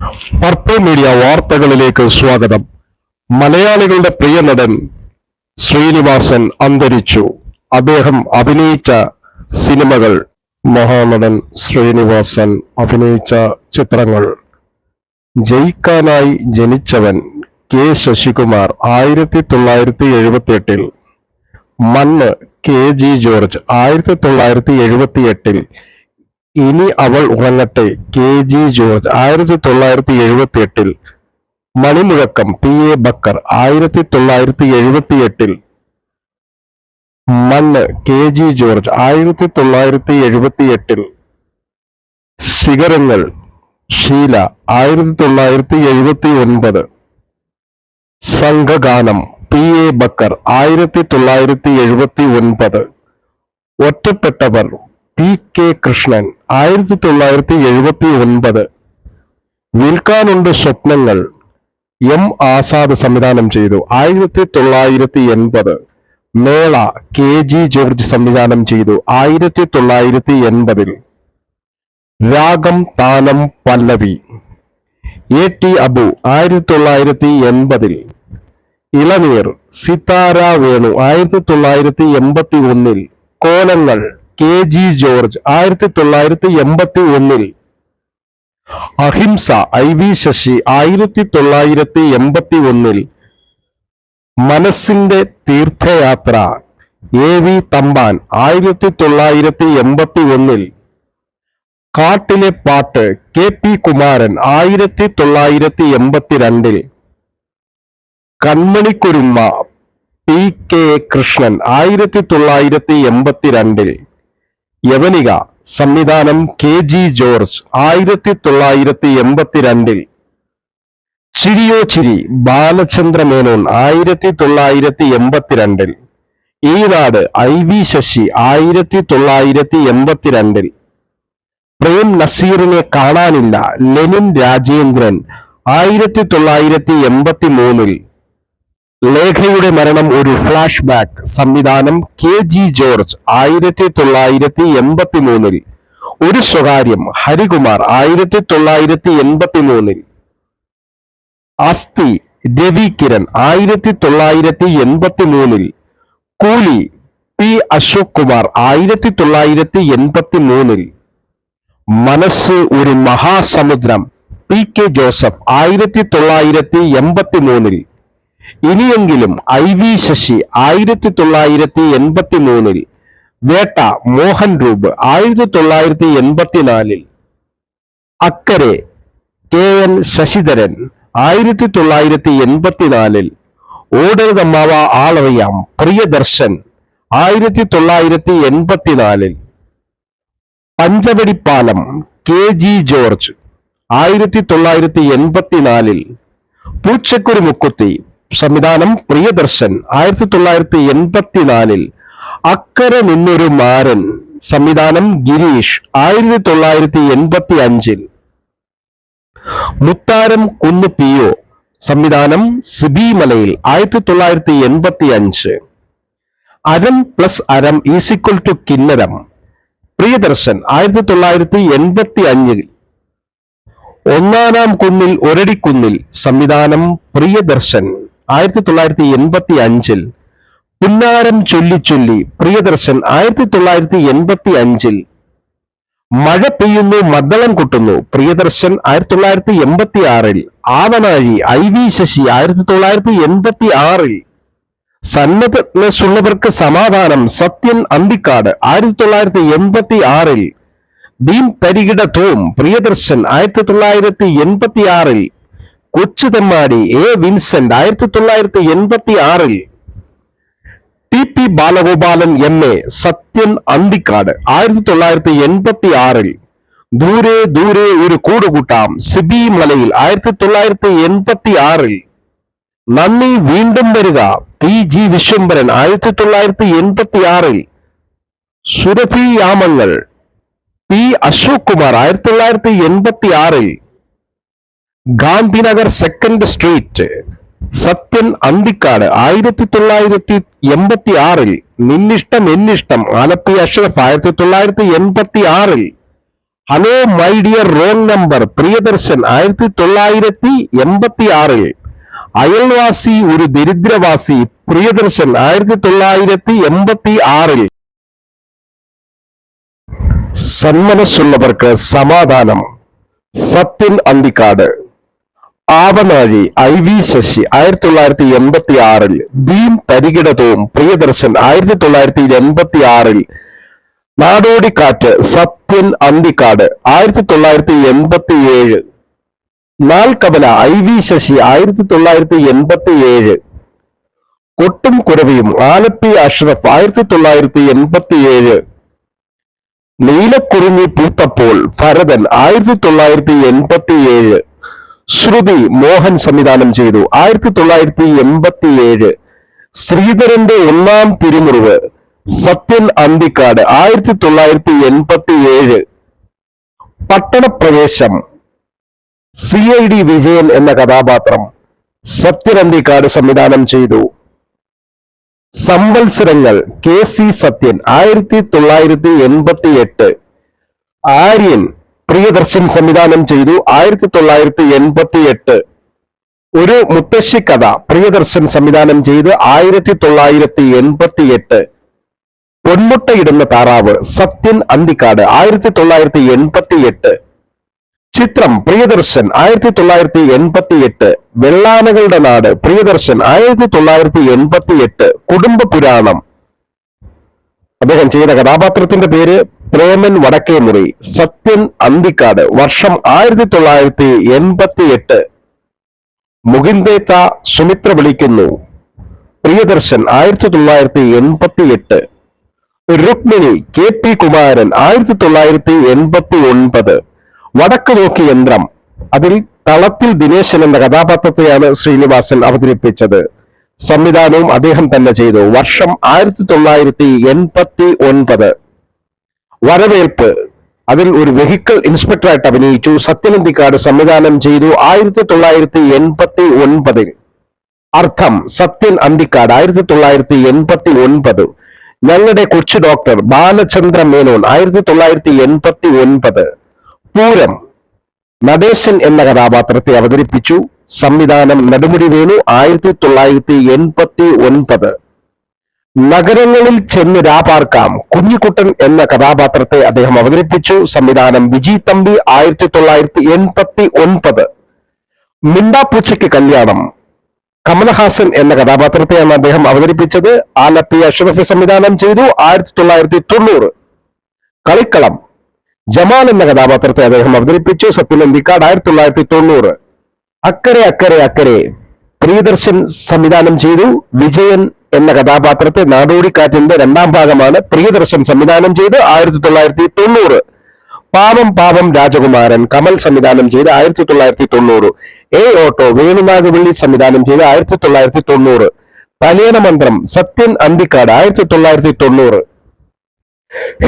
Purple media വാർത്തകളിലേക്ക് സ്വാഗതം. മലയാളികളുടെ പ്രിയ നടൻ ശ്രീനിവാസൻ അന്തരിച്ചു. അദ്ദേഹം അഭിനയിച്ച സിനിമകൾ. മഹാനടൻ ശ്രീനിവാസൻ അഭിനയിച്ച ചിത്രങ്ങൾ. ജയിക്കാനായി ജനിച്ചവൻ കെ ശശികുമാർ ആയിരത്തി തൊള്ളായിരത്തി എഴുപത്തി എട്ടിൽ മണ്ണ് കെ ജി ജോർജ് ആയിരത്തി തൊള്ളായിരത്തി എഴുപത്തി എട്ടിൽ ഇനി അവൾ ഉറങ്ങട്ടെ. കെ. ജി. ജോർജ്. ആയിരത്തി തൊള്ളായിരത്തി എഴുപത്തി എട്ടിൽ മണിമുഴക്കം പി. എ. ബക്കർ. ആയിരത്തി തൊള്ളായിരത്തി എഴുപത്തി എട്ടിൽ മണ്ണ് കെ. ജി. ജോർജ്. ആയിരത്തി തൊള്ളായിരത്തി എഴുപത്തി എട്ടിൽ ശിഖരങ്ങൾ ഷീല. ആയിരത്തി തൊള്ളായിരത്തി എഴുപത്തി ഒൻപത് സംഘഗാനം പി. എ. ബക്കർ. ആയിരത്തി തൊള്ളായിരത്തി എഴുപത്തി ഒൻപത് ഒറ്റപ്പെട്ടവർ പി കെ കൃഷ്ണൻ ആയിരത്തി തൊള്ളായിരത്തി എഴുപത്തി ഒൻപത് വിൽക്കാനുണ്ട് സ്വപ്നങ്ങൾ. എം ആസാദ് സംവിധാനം ചെയ്തു. ആയിരത്തി തൊള്ളായിരത്തി എൺപത്. മേള കെ ജി ജോർജ് സംവിധാനം ചെയ്തു. ആയിരത്തി തൊള്ളായിരത്തി എൺപതിൽ. രാഗം താനം പല്ലവി. എ ടി അബു ആയിരത്തി തൊള്ളായിരത്തി എൺപതിൽ. ഇളനീർ സിതാര വേണു ആയിരത്തി തൊള്ളായിരത്തി എൺപത്തി ഒന്നിൽ കോലങ്ങൾ കെ ജി ജോർജ് ആയിരത്തി തൊള്ളായിരത്തി എൺപത്തി ഒന്നിൽ. അഹിംസ ഐ വി ശശി ആയിരത്തി തൊള്ളായിരത്തി എൺപത്തി ഒന്നിൽ. മനസ്സിന്റെ തീർത്ഥയാത്ര എ വി തമ്പാൻ ആയിരത്തി തൊള്ളായിരത്തി എൺപത്തി ഒന്നിൽ. കാട്ടിലെ പാട്ട് കെ പി കുമാരൻ ആയിരത്തി തൊള്ളായിരത്തി എൺപത്തിരണ്ടിൽ കൺമണിക്കുരുമ്മ പി കെ കൃഷ്ണൻ ആയിരത്തി തൊള്ളായിരത്തി എൺപത്തിരണ്ടിൽ യവനിക സംവിധാനം കെ ജി ജോർജ് ആയിരത്തി തൊള്ളായിരത്തി എൺപത്തിരണ്ടിൽ ചിരിയോ ചിരി ബാലചന്ദ്ര മേനോൻ ആയിരത്തി തൊള്ളായിരത്തി എൺപത്തിരണ്ടിൽ ഈ നാട് ഐ വി ശശി ആയിരത്തി തൊള്ളായിരത്തി എൺപത്തിരണ്ടിൽ പ്രേം നസീറിനെ കാണാനില്ല ലെനിൻ രാജേന്ദ്രൻ ആയിരത്തി തൊള്ളായിരത്തി എൺപത്തി മൂന്നിൽ ലേഖയുടെ മരണം ഒരു ഫ്ലാഷ് ബാക്ക് സംവിധാനം കെ ജി ജോർജ് ആയിരത്തി തൊള്ളായിരത്തി എൺപത്തി മൂന്നിൽ ഒരു സ്വകാര്യം ഹരികുമാർ ആയിരത്തി തൊള്ളായിരത്തി എൺപത്തി മൂന്നിൽ അസ്ഥി രവി കിരൺ ആയിരത്തി തൊള്ളായിരത്തി എൺപത്തി മൂന്നിൽ കൂലി പി അശോക് കുമാർ ആയിരത്തി തൊള്ളായിരത്തി എൺപത്തി മൂന്നിൽ മനസ്സ് ഒരു മഹാസമുദ്രം പി കെ ജോസഫ് ആയിരത്തി തൊള്ളായിരത്തി എൺപത്തി മൂന്നിൽ ഇനിയെങ്കിലും ഐ വി ശശി ആയിരത്തി തൊള്ളായിരത്തി എൺപത്തി മൂന്നിൽ വേട്ട മോഹൻ രൂപ് ആയിരത്തി തൊള്ളായിരത്തി എൺപത്തിനാലിൽ അക്കരെ കെ എൻ ശശിധരൻ ആയിരത്തി തൊള്ളായിരത്തി എൺപത്തിനാലിൽ ഓടരുതമ്മാവ ആളറിയാം പ്രിയദർശൻ ആയിരത്തി തൊള്ളായിരത്തി എൺപത്തിനാലിൽ പഞ്ചവടിപ്പാലം കെ ജി ജോർജ് ആയിരത്തി തൊള്ളായിരത്തി എൺപത്തിനാലിൽ പൂച്ചക്കുരു മുക്കുത്തി സംവിധാനം പ്രിയദർശൻ ആയിരത്തി തൊള്ളായിരത്തി എൺപത്തിനാലിൽ അക്കരെ നിന്നൊരു മാരൻ സംവിധാനം ഗിരീഷ് ആയിരത്തി തൊള്ളായിരത്തി എൺപത്തി അഞ്ചിൽ. മുത്താരം കുന്ന് പിയോ സംവിധാനം സിബി മലയിൽ ആയിരത്തി തൊള്ളായിരത്തി എൺപത്തി അഞ്ച്. Aram plus Aram is equal to Kinnaram Priyadarshan ആയിരത്തി തൊള്ളായിരത്തി എൺപത്തി അഞ്ചിൽ. ഒന്നാനാം കുന്നിൽ ഒരടിക്കുന്നിൽ സംവിധാനം പ്രിയദർശൻ ആയിരത്തി തൊള്ളായിരത്തി എൺപത്തി അഞ്ചിൽ പുന്നാരം ചൊല്ലി ചൊല്ലി പ്രിയദർശൻ ആയിരത്തി തൊള്ളായിരത്തി എൺപത്തി അഞ്ചിൽ മഴ പെയ്യുന്നു മദ്ദളം കൊട്ടുന്നു. പ്രിയദർശൻ ആയിരത്തി തൊള്ളായിരത്തി എൺപത്തി ആറിൽ ആവനാഴി ഐ വി ശശി ആയിരത്തി തൊള്ളായിരത്തി എൺപത്തി ആറിൽ സന്നദ്ധനസ്സുള്ളവർക്ക് സമാധാനം സത്യൻ അന്തിക്കാട് ആയിരത്തി തൊള്ളായിരത്തി എൺപത്തി ആറിൽ ദീൻ തരികിട തോം പ്രിയദർശൻ ആയിരത്തി തൊള്ളായിരത്തി എൺപത്തി ആറിൽ കൊച്ചു തെമ്മാടി എ വിൻസെന്റ് ആയിരത്തി തൊള്ളായിരത്തി എൺപത്തി ആറിൽ T P Balagopalan M A Sathyan Anthikad ആയിരത്തി തൊള്ളായിരത്തി എൺപത്തി ആറിൽ ദൂരെ ദൂരെ ഒരു കൂടുകൂട്ടാം സിബി മലയിൽ ആയിരത്തി തൊള്ളായിരത്തി എൺപത്തി ആറിൽ നന്ദി വീണ്ടും വരിക പി ജി വിശ്വംഭരൻ ആയിരത്തി തൊള്ളായിരത്തി എൺപത്തി ആറിൽ സുരഭി യാമങ്ങൾ പി അശോക് കുമാർ ആയിരത്തി തൊള്ളായിരത്തി എൺപത്തി ആറിൽ ഗാന്ധിനഗർ സെക്കൻഡ് സ്ട്രീറ്റ് സത്യൻ അന്തിക്കാട് ആയിരത്തി തൊള്ളായിരത്തി എൺപത്തി ആറിൽ നിന്നിഷ്ടം എന്നിഷ്ടം ആലപ്പി അഷ്റഫ് ആയിരത്തി തൊള്ളായിരത്തി എൺപത്തി ആറിൽ hello my dear wrong number Priyadarshan ആയിരത്തി തൊള്ളായിരത്തി എൺപത്തി ആറിൽ അയൽവാസി ഒരു ദരിദ്രവാസി പ്രിയദർശൻ ആയിരത്തി തൊള്ളായിരത്തി എൺപത്തി ആറിൽ സന്മനസ്സുള്ളവർക്ക് സമാധാനം. സത്യൻ അന്തിക്കാട്. ആവനാഴി ഐ വി ശശി ആയിരത്തി തൊള്ളായിരത്തി എൺപത്തി ആറിൽ ഭീം പരിഗിടതവും പ്രിയദർശൻ ആയിരത്തി തൊള്ളായിരത്തി എൺപത്തി ആറിൽ നാടോടിക്കാറ്റ് സത്യൻ അന്തിക്കാട് ആയിരത്തി തൊള്ളായിരത്തി എൺപത്തി ഏഴ് നാൽക്കവല ഐ വി ശശി ആയിരത്തി തൊള്ളായിരത്തി എൺപത്തി ഏഴ് കൊട്ടും കുരവിയും ആലപ്പി അഷ്റഫ് ആയിരത്തി തൊള്ളായിരത്തി എൺപത്തി ഏഴ് നീലക്കുറിഞ്ഞി പൂത്തപ്പോൾ ഭരതൻ ആയിരത്തി തൊള്ളായിരത്തി എൺപത്തി ഏഴ് ശ്രുതി മോഹൻ സംവിധാനം ചെയ്തു. ആയിരത്തി തൊള്ളായിരത്തി എൺപത്തി ഏഴ് ശ്രീധരന്റെ ഒന്നാം തിരുമുറിവ് സത്യൻ അന്തിക്കാട്. ആയിരത്തി തൊള്ളായിരത്തി എൺപത്തി ഏഴ് Pattanapravesham C I D Vijayan എന്ന കഥാപാത്രം സത്യൻ അന്തിക്കാട് സംവിധാനം ചെയ്തു. സംവത്സരങ്ങൾ കെ സി സത്യൻ. ആയിരത്തി തൊള്ളായിരത്തി എൺപത്തി എട്ട് ആര്യൻ പ്രിയദർശൻ സംവിധാനം ചെയ്തു ആയിരത്തി തൊള്ളായിരത്തി എൺപത്തി എട്ട് ഒരു മുത്തശ്ശി കഥ പ്രിയദർശൻ സംവിധാനം ചെയ്ത് ആയിരത്തി തൊള്ളായിരത്തി എൺപത്തി എട്ട് പൊന്മുട്ടയിടുന്ന താറാവ് സത്യൻ അന്തിക്കാട് ആയിരത്തി തൊള്ളായിരത്തി എൺപത്തി എട്ട് ചിത്രം പ്രിയദർശൻ ആയിരത്തി തൊള്ളായിരത്തി എൺപത്തി എട്ട് വെള്ളാനകളുടെ നാട് പ്രിയദർശൻ ആയിരത്തി തൊള്ളായിരത്തി എൺപത്തി എട്ട് കുടുംബ പുരാണം. അദ്ദേഹം ചെയ്ത കഥാപാത്രത്തിന്റെ പേര് പ്രേമൻ വടക്കേമുറി സത്യൻ അന്തിക്കാട് വർഷം ആയിരത്തി തൊള്ളായിരത്തി എൺപത്തി എട്ട് മുകിന്ദേത്ത സുമിത്ര വിളിക്കുന്നു. പ്രിയദർശൻ ആയിരത്തി തൊള്ളായിരത്തി എൺപത്തി എട്ട് രുക്മിണി കെ പി കുമാരൻ ആയിരത്തി തൊള്ളായിരത്തി എൺപത്തി ഒൻപത് വടക്ക് നോക്കി യന്ത്രം. അതിൽ തളത്തിൽ ദിനേശൻ എന്ന കഥാപാത്രത്തെയാണ് ശ്രീനിവാസൻ അവതരിപ്പിച്ചത്. സംവിധാനവും അദ്ദേഹം തന്നെ ചെയ്തു. വർഷം ആയിരത്തി തൊള്ളായിരത്തി എൺപത്തി ഒൻപത് വരവേൽപ്പ്. അതിൽ ഒരു വെഹിക്കിൾ ഇൻസ്പെക്ടറായിട്ട് അഭിനയിച്ചു. സത്യനന്ദിക്കാട് സംവിധാനം ചെയ്തു ആയിരത്തി തൊള്ളായിരത്തി എൺപത്തി ഒൻപതിൽ അർത്ഥം സത്യൻ അന്തിക്കാട് ആയിരത്തി തൊള്ളായിരത്തി എൺപത്തി ഒൻപത് ഞങ്ങളുടെ കൊച്ചു ഡോക്ടർ ബാലചന്ദ്ര മേനോൻ ആയിരത്തി തൊള്ളായിരത്തി എൺപത്തി ഒൻപത് പൂരം നടേശൻ എന്ന കഥാപാത്രത്തെ അവതരിപ്പിച്ചു. സംവിധാനം നെടുമുടി വേണു ആയിരത്തി തൊള്ളായിരത്തി എൺപത്തി ഒൻപത് നഗരങ്ങളിൽ ചെന്ന് രാപാർക്കാം കുഞ്ഞിക്കുട്ടൻ എന്ന കഥാപാത്രത്തെ അദ്ദേഹം അവതരിപ്പിച്ചു. സംവിധാനം വിജി തമ്പി ആയിരത്തി തൊള്ളായിരത്തി എൺപത്തി ഒൻപത് മിണ്ടാപ്പൂച്ചയ്ക്ക് കല്യാണം. കമലഹാസൻ എന്ന കഥാപാത്രത്തെയാണ് അദ്ദേഹം അവതരിപ്പിച്ചത്. ആലപ്പി അഷ്റഫി സംവിധാനം ചെയ്തു. ആയിരത്തി തൊള്ളായിരത്തി തൊണ്ണൂറ് കളിക്കളം. ജമാൽ എന്ന കഥാപാത്രത്തെ അദ്ദേഹം അവതരിപ്പിച്ചു. സത്യനന്ദിക്കാട് ആയിരത്തി തൊള്ളായിരത്തി തൊണ്ണൂറ് അക്കരെ അക്കരെ അക്കരെ. പ്രിയദർശൻ സംവിധാനം ചെയ്തു. വിജയൻ എന്ന കഥാപാത്രത്തെ നാടോടിക്കാറ്റിന്റെ രണ്ടാം ഭാഗമാണ് പ്രിയദർശൻ സംവിധാനം ചെയ്ത് ആയിരത്തി തൊള്ളായിരത്തി തൊണ്ണൂറ്. പാവം പാവം രാജകുമാരൻ കമൽ സംവിധാനം ചെയ്ത് ആയിരത്തി തൊള്ളായിരത്തി തൊണ്ണൂറ്. എ ഓട്ടോ വേണുനാഗവള്ളി സംവിധാനം ചെയ്ത് ആയിരത്തി തൊള്ളായിരത്തി തൊണ്ണൂറ്. തലേന മന്ത്രം സത്യൻ അന്തിക്കാട് ആയിരത്തി തൊള്ളായിരത്തി തൊണ്ണൂറ്.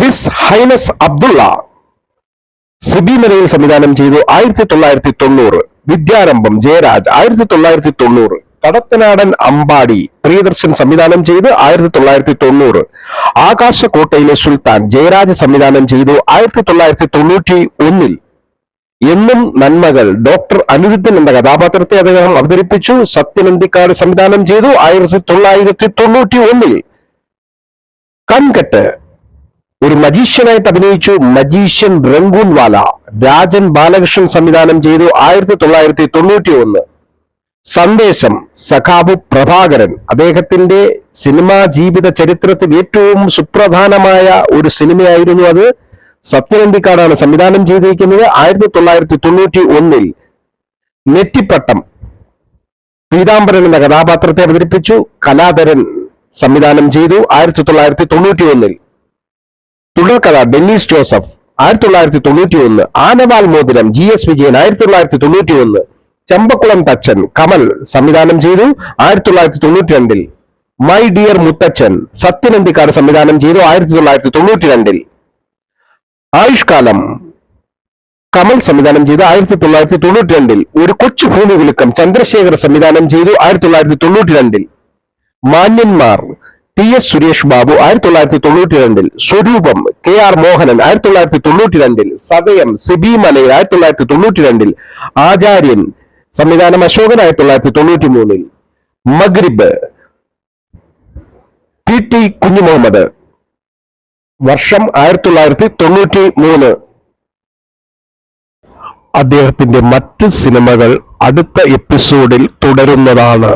ഹിസ് ഹൈനസ് അബ്ദുള്ള സിബി മലയിൽ സംവിധാനം ചെയ്തു ആയിരത്തി തൊള്ളായിരത്തി തൊണ്ണൂറ്. വിദ്യാരംഭം ജയരാജ് ആയിരത്തി തൊള്ളായിരത്തി തൊണ്ണൂറ്. കടത്തനാടൻ അമ്പാടി പ്രിയദർശൻ സംവിധാനം ചെയ്ത് ആയിരത്തി തൊള്ളായിരത്തി തൊണ്ണൂറ്. ആകാശക്കോട്ടയിലെ സുൽത്താൻ ജയരാജ് സംവിധാനം ചെയ്തു ആയിരത്തി തൊള്ളായിരത്തി തൊണ്ണൂറ്റി ഒന്നിൽ. എന്നും നന്മകൾ. ഡോക്ടർ അനിരുദ്ധൻ എന്ന കഥാപാത്രത്തെ അദ്ദേഹം അവതരിപ്പിച്ചു. സത്യനന്ദിക്കാട് സംവിധാനം ചെയ്തു ആയിരത്തി തൊള്ളായിരത്തി തൊണ്ണൂറ്റി ഒന്നിൽ. കൺകെട്ട്. ഒരു മജീഷ്യനായിട്ട് അഭിനയിച്ചു. മജീഷ്യൻ രംഗൂൻവാല. രാജൻ ബാലകൃഷ്ണൻ സംവിധാനം ചെയ്തു ആയിരത്തി തൊള്ളായിരത്തി തൊണ്ണൂറ്റി ഒന്ന്. സന്ദേശം സഖാബു പ്രഭാകരൻ. അദ്ദേഹത്തിന്റെ സിനിമാ ജീവിത ചരിത്രത്തിൽ ഏറ്റവും സുപ്രധാനമായ ഒരു സിനിമയായിരുന്നു അത്. സത്യനന്ദിക്കാടാണ് സംവിധാനം ചെയ്തിരിക്കുന്നത് ആയിരത്തി തൊള്ളായിരത്തി തൊണ്ണൂറ്റി ഒന്നിൽ നെറ്റിപ്പട്ടം പീതാംബരൻ എന്ന കഥാപാത്രത്തെ അവതരിപ്പിച്ചു. കലാധരൻ സംവിധാനം ചെയ്തു ആയിരത്തി തൊള്ളായിരത്തി തൊണ്ണൂറ്റി ഒന്നിൽ തുടർക്കഥ ഡെന്നീസ് ജോസഫ് ആയിരത്തി തൊള്ളായിരത്തി തൊണ്ണൂറ്റി ഒന്ന് ആനവാൽ മോതിരം ജി എസ് വിജയൻ ആയിരത്തി തൊള്ളായിരത്തി തൊണ്ണൂറ്റി ഒന്ന് ചമ്പക്കുളം തച്ചൻ കമൽ സംവിധാനം ചെയ്തു. ആയിരത്തി തൊള്ളായിരത്തി തൊണ്ണൂറ്റി രണ്ടിൽ മൈ ഡിയർ മുത്തച്ഛൻ സത്യനന്ദിക്കാട് സംവിധാനം ചെയ്തു. ആയിരത്തി തൊള്ളായിരത്തി തൊണ്ണൂറ്റി രണ്ടിൽ ആയുഷ്കാലം കമൽ സംവിധാനം ചെയ്ത്. ആയിരത്തി തൊള്ളായിരത്തി തൊണ്ണൂറ്റി രണ്ടിൽ ഒരു കൊച്ചു ഭൂമി കുലുക്കം ചന്ദ്രശേഖർ സംവിധാനം ചെയ്തു. ആയിരത്തി തൊള്ളായിരത്തി തൊണ്ണൂറ്റി രണ്ടിൽ മാന്യന്മാർ ടി എസ് സുരേഷ് ബാബു. ആയിരത്തി തൊള്ളായിരത്തി തൊണ്ണൂറ്റി രണ്ടിൽ സ്വരൂപം കെ ആർ മോഹനൻ. ആയിരത്തി തൊള്ളായിരത്തി തൊണ്ണൂറ്റി രണ്ടിൽ സതയം സിബി മലയിൽ. ആയിരത്തി തൊള്ളായിരത്തി തൊണ്ണൂറ്റി രണ്ടിൽ ആചാര്യൻ സംവിധാനം അശോകൻ ആയിരത്തി തൊള്ളായിരത്തി തൊണ്ണൂറ്റി മൂന്നിൽ മഗ്രിബ് ടി ടി കുഞ്ഞുമുഹമ്മദ് വർഷം ആയിരത്തി തൊള്ളായിരത്തി തൊണ്ണൂറ്റി മൂന്ന്. അദ്ദേഹത്തിന്റെ മറ്റ് സിനിമകൾ അടുത്ത എപ്പിസോഡിൽ തുടരുന്നതാണ്.